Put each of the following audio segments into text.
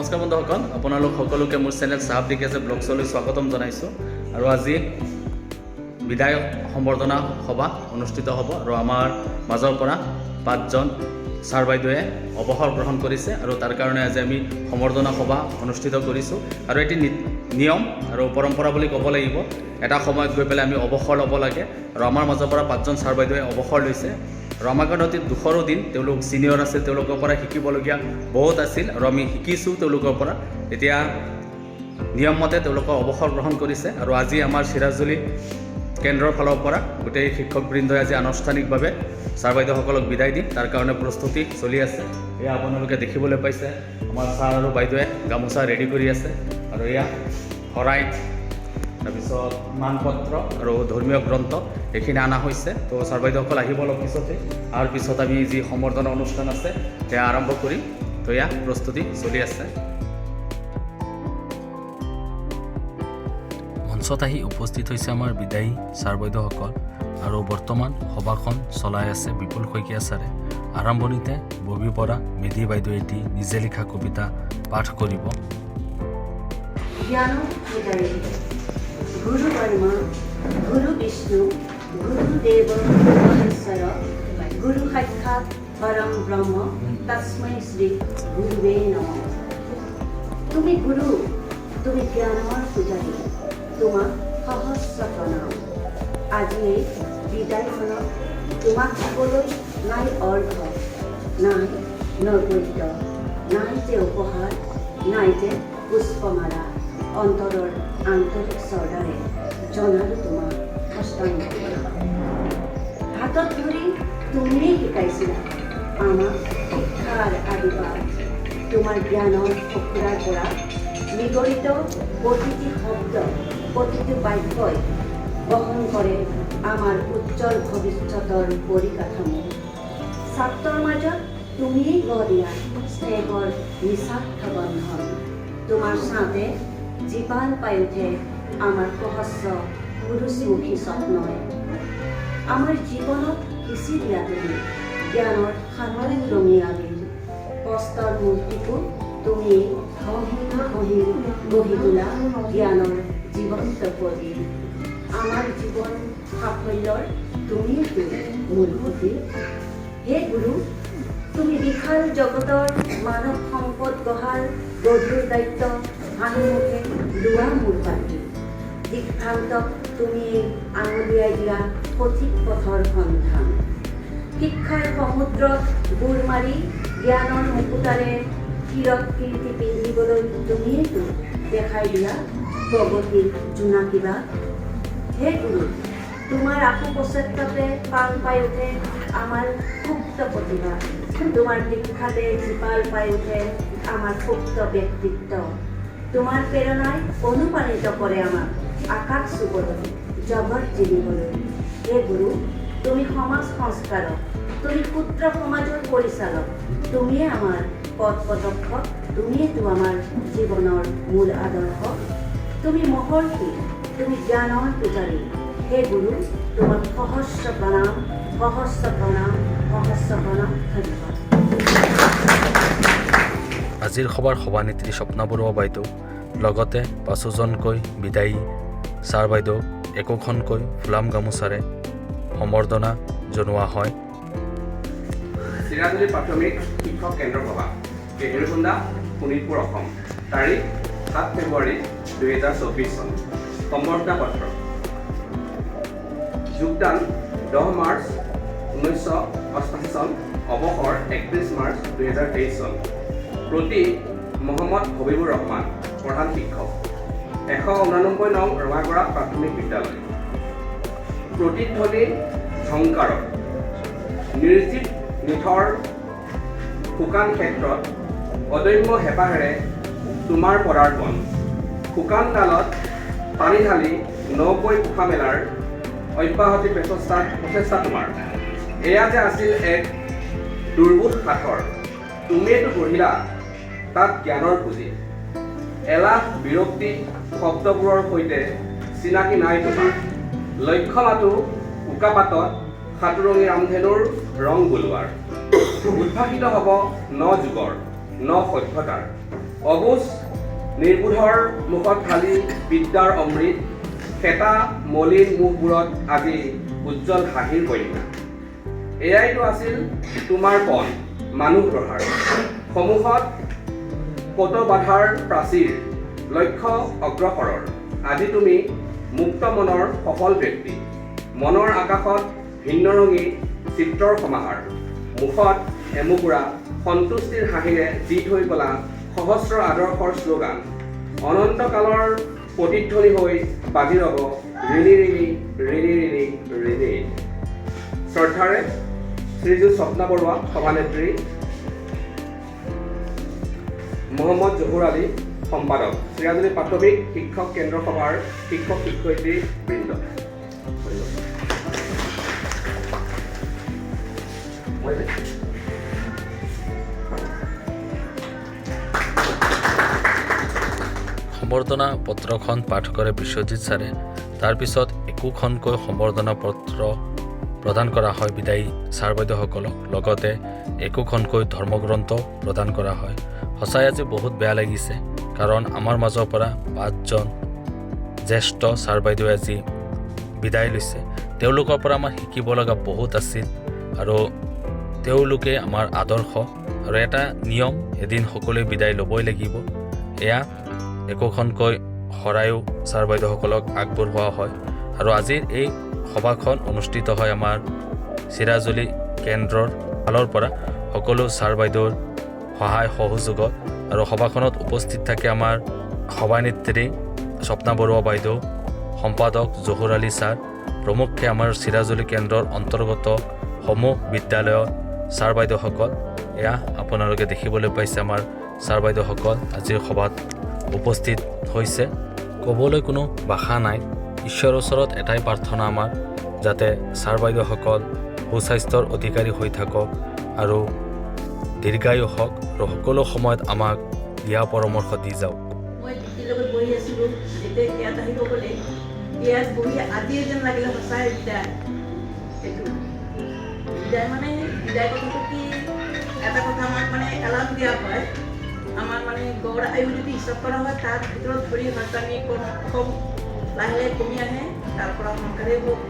নমস্কাৰ বন্ধুসকল আপোনালোক সকলোকে মোৰ চেনেল চাহাব ডিকেছে ব্লগছলৈ স্বাগতম জনাইছোঁ। আৰু আজি বিদায় সম্বৰ্ধনা সভা অনুষ্ঠিত হ'ব আৰু আমাৰ মাজৰ পৰা পাঁচজন ছাৰ বাইদেৱে অৱসৰ গ্ৰহণ কৰিছে আৰু তাৰ কাৰণে আজি আমি সম্বৰ্ধনা সভা অনুষ্ঠিত কৰিছোঁ। আৰু এটি নিয়ম আৰু পৰম্পৰা বুলি ক'ব লাগিব। এটা সময়ত গৈ পেলাই আমি অৱসৰ ল'ব লাগে। আৰু আমাৰ মাজৰ পৰা পাঁচজন ছাৰ বাইদেৱে অৱসৰ লৈছে। আমাৰ অতি দিন, তেওঁলোক ছিনিয়ৰ আছিল তেওঁলোকৰ পৰা শিকিবলগীয়া বহুত আছিল আৰু আমি শিকিছোঁ তেওঁলোকৰ পৰা। এতিয়া নিয়মমতে তেওঁলোকৰ অৱসৰ গ্ৰহণ কৰিছে আৰু আজি আমাৰ চিৰাজুলি কেন্দ্ৰৰ ফালৰ পৰা গোটেই শিক্ষকবৃন্দই আজি আনুষ্ঠানিকভাৱে ছাৰ বাইদেউসকলক বিদায় দিম তাৰ কাৰণে প্ৰস্তুতি চলি আছে। এয়া আপোনালোকে দেখিবলৈ পাইছে। আমাৰ ছাৰ আৰু বাইদেৱে গামোচা ৰেডি কৰি আছে। আৰু এয়া শৰাই তাৰপিছত মানপত্ৰ আৰু ধৰ্মীয় গ্ৰন্থ এইখিনি অনা হৈছে। তো ছাৰ বাইদেউসকল আহিব অলপ পিছতে আৰু পিছত আমি যি সম্বৰ্ধনা অনুষ্ঠান আছে সেয়া আৰম্ভ কৰিম। তো এয়া প্ৰস্তুতি চলি আছে। মঞ্চত আহি উপস্থিত হৈছে আমাৰ বিদায়ী ছাৰ বাইদেউসকল। আৰু বৰ্তমান সভাখন চলাই আছে বিপুল শইকীয়া ছাৰে। আৰম্ভণিতে ববীৰ পৰা মেধি বাইদেউ এটি নিজে লিখা কবিতা পাঠ কৰিব। জ্ঞান পূজাৰী গুৰু ব্ৰহ্মা গুৰু বিষ্ণু গুৰুদেৱ মহেশ্বৰ গুৰু সাক্ষাৎ পৰম ব্ৰহ্ম তস্মৈ শ্ৰী গুৰুৱে নম তুমি গুৰু তুমি জ্ঞানৰ পূজাৰী তোমাক সহস্ৰ প্ৰণাম আজি এই বিদায়খনত তোমাক দিবলৈ নাই অৰ্থ নাই নৈবদ্য নাই যে উপহাৰ নাই যে পুষ্পমালা অন্তৰৰ আন্তৰিক শ্ৰদ্ধাৰে জনালো তোমাক অষ্টাংগ হাতত ধৰি তুমিয়েই শিকাইছিলা আমাক শিক্ষাৰ আদিবাস তোমাৰ জ্ঞানৰ সঁফুৰাৰ পৰা নিগৰিত প্ৰতিটি শব্দ, প্ৰতিটো বাক্যই বহন কৰে আমাৰ উজ্জ্বল ভৱিষ্যতৰ পৰিকাঠামো। ছাত্ৰৰ মাজত তুমিয়েই গঢ় দিয়া স্নেহৰ নিস্বাৰ্থ বন্ধন। তোমাৰ ছাঁতে জীপাল পাই উঠে আমাৰ সহস্ৰ পুৰুষমুখী স্বপ্নই আমাৰ জীৱনত সিঁচি দিয়া তুমি, জ্ঞানৰ সামৰিক ৰঙিয়ালী কষ্টৰ মূৰ্তিকো তুমি ঘঁহি গঢ়ি তোলা জ্ঞানৰ জীৱন্ত প্ৰদীপ। আমাৰ জীৱন সাফল্যৰ তুমিয়েতো মূল সুঁতি হে গুৰু, তুমি বিশাল জগতৰ মানৱ সম্পদ গঢ়াৰ গধুৰ দায়িত্ব হাঁহি মুখে লোৱা মোৰ পাতি দিগ্ভ্ৰান্তক তুমি আঙুলিয়াই দিয়া সঠিক পথৰ সন্ধান শিক্ষাৰ সমুদ্ৰত বুৰ মাৰি জ্ঞানৰ মুকুতাৰে শিৰত কীৰ্তি পিন্ধিবলৈ তুমিয়েতো দেখাই দিয়া প্ৰগতিৰ জোনাকিবা হে গুৰু তোমাৰ আকু পশ্চাতাপে পাল পাই উঠে আমাৰ সুপ্ত প্ৰতিভা তোমাৰ দীক্ষাতে জীপাল পাই উঠে আমাৰ সুপ্ত ব্যক্তিত্ব তোমাৰ প্ৰেৰণাই অনুপ্ৰাণিত কৰে আমাক আকাশ চুবলৈ জগত জিনিবলৈ হে গুৰু তুমি সমাজ সংস্কাৰক তুমি পুত্ৰ সমাজৰ পৰিচালক তুমিয়ে আমাৰ পথ প্ৰদৰ্শক তুমিয়েতো আমাৰ জীৱনৰ মূল আদৰ্শ তুমি মহৰ্ষি তুমি জ্ঞানৰ পূজাৰী হে গুৰু তোমাক সহস্ৰ প্ৰণাম সহস্ৰ প্ৰণাম সহস্ৰ প্ৰণাম ধন্যবাদ। আজিৰ সভাৰ সভানেত্ৰী স্বপ্না বৰুৱা বাইদেউ, লগতে পাঁচোজনকৈ বিদায়ী ছাৰ বাইদেউ, একোখনকৈ ফুলাম গামোচাৰে সম্বৰ্ধনা জনোৱা হয়। চিৰাজুলি প্ৰাথমিক শিক্ষক কেন্দ্ৰ সভা কেহেৰুকুন্দা শোণিতপুৰ অসম, তাৰিখ সাত ফেব্ৰুৱাৰী দুহেজাৰ চৌবিছ চন। সম্বৰ্ধনা পত্ৰ। যোগদান দহ মাৰ্চ ঊনৈছশ অষ্টাশী চন, অৱসৰ একত্ৰিছ মাৰ্চ দুহেজাৰ তেইছ চন। প্ৰতি মহম্মদ হবিবুৰ ৰহমান প্ৰধান শিক্ষক। এশ ঊনানব্বৈ নং ৰঙাগৰা প্ৰাথমিক বিদ্যালয়। প্ৰতিধ্বনি ঝংকাৰত। নিৰ্জিত নিথৰ শুকান ক্ষেত্ৰত অদম্য হেঁপাহেৰে তোমাৰ পদাৰ্পণ। শুকান কালত পানী ঢালি নকৈ পোখা মেলাৰ অব্যাহতি প্ৰচেষ্টা প্ৰচেষ্টা তোমাৰ। এয়া যে আছিল এক দুৰ্বোধ সাঁথৰ। তুমিয়েতো গঢ়িলা তাত জ্ঞানৰ পুঁজি। এলাহ বিৰক্তি শব্দবোৰৰ সৈতে চিনাকি নাই তোমাৰ। লক্ষ্য মাতো উকাপাতত সাতোৰঙী ৰামধেনুৰ ৰং বোলোৱাৰ। উদ্ভাসিত হ'ব ন যুগৰ ন সভ্যতাৰ। অবুজ নিৰ্বোধৰ মুখত ঢালি বিদ্যাৰ অমৃত খেতা মলিন মুখবোৰত আজি উজ্জ্বল হাঁহিৰ কন্যা এয়াইতো আছিল তোমাৰ পণ মানুহ প্ৰহাৰ সমূহত কত বাধাৰ প্ৰাচীৰ লক্ষ্য অগ্ৰসৰৰ। আজি তুমি মুক্ত মনৰ সফল ব্যক্তি। মনৰ আকাশত ভিন্নৰঙী চিত্ৰৰ সমাহাৰ। মুখত এমুকুৰা সন্তুষ্টিৰ হাঁহিৰে দি থৈ পেলা সহস্ৰ আদৰ্শৰ শ্লোগান। অনন্তকালৰ প্ৰতিধ্বনি হৈ বাজি ৰ'ব ৰিণি ৰিণি ৰিণি ৰিণি ৰিণি। শ্ৰদ্ধাৰে শ্ৰীযুত স্বপ্না বৰুৱা সভানেত্ৰী মহম্মদ জহুৰ আলী সম্পাদক। চিৰাজুলি প্ৰাথমিক শিক্ষক কেন্দ্ৰ সভাৰ শিক্ষক শিক্ষয়িত্ৰী বৃন্দ। সম্বৰ্ধনা পত্ৰখন পাঠ কৰে বিশ্বজিৎ ছাৰে তাৰপিছত একোখনকৈ সম্বৰ্ধনা পত্ৰ প্ৰদান কৰা হয় বিদায়ী ছাৰ বাইদেউসকলক। লগতে একোখনকৈ ধৰ্মগ্ৰন্থ প্ৰদান কৰা হয়। সঁচাই আজি বহুত বেয়া লাগিছে, কাৰণ আমাৰ মাজৰ পৰা পাঁচজন জ্যেষ্ঠ ছাৰ বাইদেৱে আজি বিদায় লৈছে। তেওঁলোকৰ পৰা আমাৰ শিকিব লগা বহুত আছিল আৰু তেওঁলোকে আমাৰ আদৰ্শ আৰু এটা নিয়ম এদিন সকলোৱে বিদায় ল'বই লাগিব। এয়া একোখনকৈ শৰায়ো ছাৰ বাইদেউসকলক আগবঢ়োৱা হয় আৰু আজিৰ এই সভাখন অনুষ্ঠিত হয় আমাৰ চিৰাজুলি কেন্দ্ৰৰ ফালৰ পৰা। সকলো ছাৰ বাইদেউৰ সহায় সহযোগত আৰু সভাখনত উপস্থিত থাকে আমাৰ সভানেত্ৰী স্বপ্না বৰুৱা বাইদেউ, সম্পাদক জহুৰ আলী ছাৰ প্ৰমুখ্যে আমাৰ চিৰাজুলি কেন্দ্ৰৰ অন্তৰ্গত সমূহ বিদ্যালয়ৰ ছাৰ বাইদেউসকল। এয়া আপোনালোকে দেখিবলৈ পাইছে আমাৰ ছাৰ বাইদেউসকল আজিৰ সভাত উপস্থিত হৈছে। ক'বলৈ কোনো ভাষা নাই। ঈশ্বৰৰ ওচৰত এটাই প্ৰাৰ্থনা আমাৰ, যাতে ছাৰ বাইদেউসকল সুস্বাস্থ্যৰ অধিকাৰী হৈ থাকক আৰু দীৰ্ঘায়ু হওক আৰু সকলো সময়ত আমাক দিহা পৰামৰ্শ দি যাওক। মই দিদিৰ আছিলোঁ, যেতিয়া ইয়াত আহিব গ'লে, ইয়াত বহি আজিয়ে যেন লাগিলে সঁচাই বিদায়। বিদায় মানে বিদায় কি? এটা কথা আমাক মানে এলাৰ্ম দিয়া হয়। আমাৰ মানে গড় আয়ু যদি হিচাপ কৰা হয়, তাৰ ভিতৰত ধৰি হয়তো আমি কম, লাহে লাহে কমি আহে। তাৰ পৰা সোনকালে হওক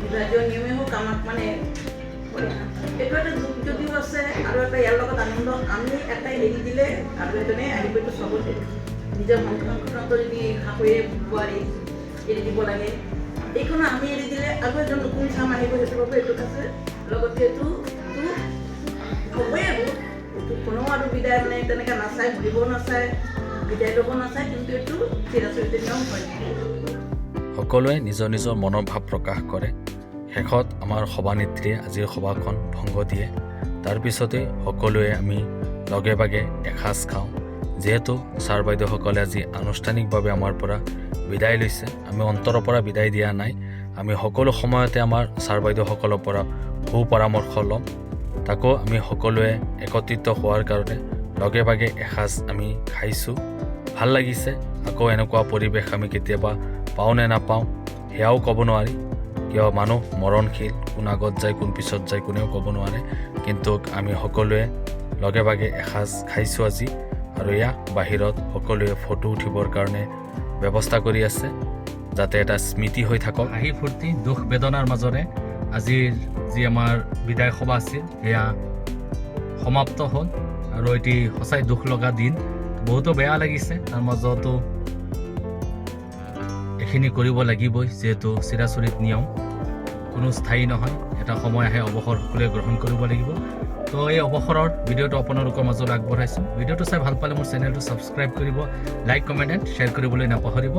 বিভাগীয় নিয়মে হওক, আমাক মানে এইটো এটা দুখ যদিও আছে, আৰু এটা ইয়াৰ লগত আনন্দ। আমি এটাই এৰি দিলে আৰু এজনে আহিব এইটো চবতে নিজৰ সংসাৰখনতো যদি শাহুৱে বোৱাৰী এৰি দিব লাগে। এইখনো আমি এৰি দিলে আৰু এজন নতুন চাম আহিব সেইটো বাবে এইটোত আছে। লগতে এইটো হ'বই আৰু। কোনো আৰু বিদায় মানে তেনেকৈ নাচায় ঘূৰিব নাচায়, বিদায় ল'ব নাচায়, কিন্তু এইটো চিৰাচৰিত নিয়ম হয়। সকলোৱে নিজৰ নিজৰ মনৰ ভাৱ প্ৰকাশ কৰে। শেষত আমাৰ সভানেত্ৰীয়ে আজিৰ সভাখন ভংগ দিয়ে। তাৰপিছতে সকলোৱে আমি লগে ভাগে এসাঁজ খাওঁ। যিহেতু ছাৰ বাইদেউসকলে আজি আনুষ্ঠানিকভাৱে আমাৰ পৰা বিদায় লৈছে। আমি অন্তৰৰ পৰা বিদায় দিয়া নাই। আমি সকলো সময়তে আমাৰ ছাৰ বাইদেউসকলৰ পৰা সু পৰামৰ্শ ল'ম। তাকো আমি সকলোৱে একত্ৰিত হোৱাৰ কাৰণে লগে ভাগে এসাঁজ আমি খাইছোঁ। ভালো লাগিছে। আকৌ এনেকুৱা পৰিৱেশ আমি কেতিয়াবা পাওঁ নে নাপাওঁ, সেয়াও ক'ব নোৱাৰি। কিয় মানুহ মৰণশীল কোন আগত যায়, কোন পিছত যায়, কোনেও ক'ব নোৱাৰে। কিন্তু আমি সকলোৱে লগে ভাগে এসাঁজ খাইছোঁ আজি আৰু এয়া বাহিৰত সকলোৱে ফটো উঠিবৰ কাৰণে ব্যৱস্থা কৰি আছে যাতে এটা স্মৃতি হৈ থাকক। হাঁহি ফূৰ্তি, দুখ বেদনাৰ মাজৰে আজিৰ যি আমাৰ বিদায় সভা আছিল, সেয়া সমাপ্ত হ'ল আৰু এটি সঁচাই দুখ লগা দিন। বহুতো বেয়া লাগিছে, তাৰ মাজতো এইখিনি কৰিব লাগিবই, যিহেতু চিৰাচৰিত নিয়ম। কোনো স্থায়ী নহয়। এটা সময় আহে অৱসৰ সকলোৱে গ্ৰহণ কৰিব লাগিব। তো এই অৱসৰৰ ভিডিঅ'টো আপোনালোকৰ মাজত আগবঢ়াইছোঁ। ভিডিঅ'টো চাই ভালো পালে মোৰ চেনেলটো ছাবস্ক্ৰাইব কৰিব, লাইক, কমেণ্ট, এণ্ড শ্বেয়াৰ কৰিবলৈ নাপাহৰিব।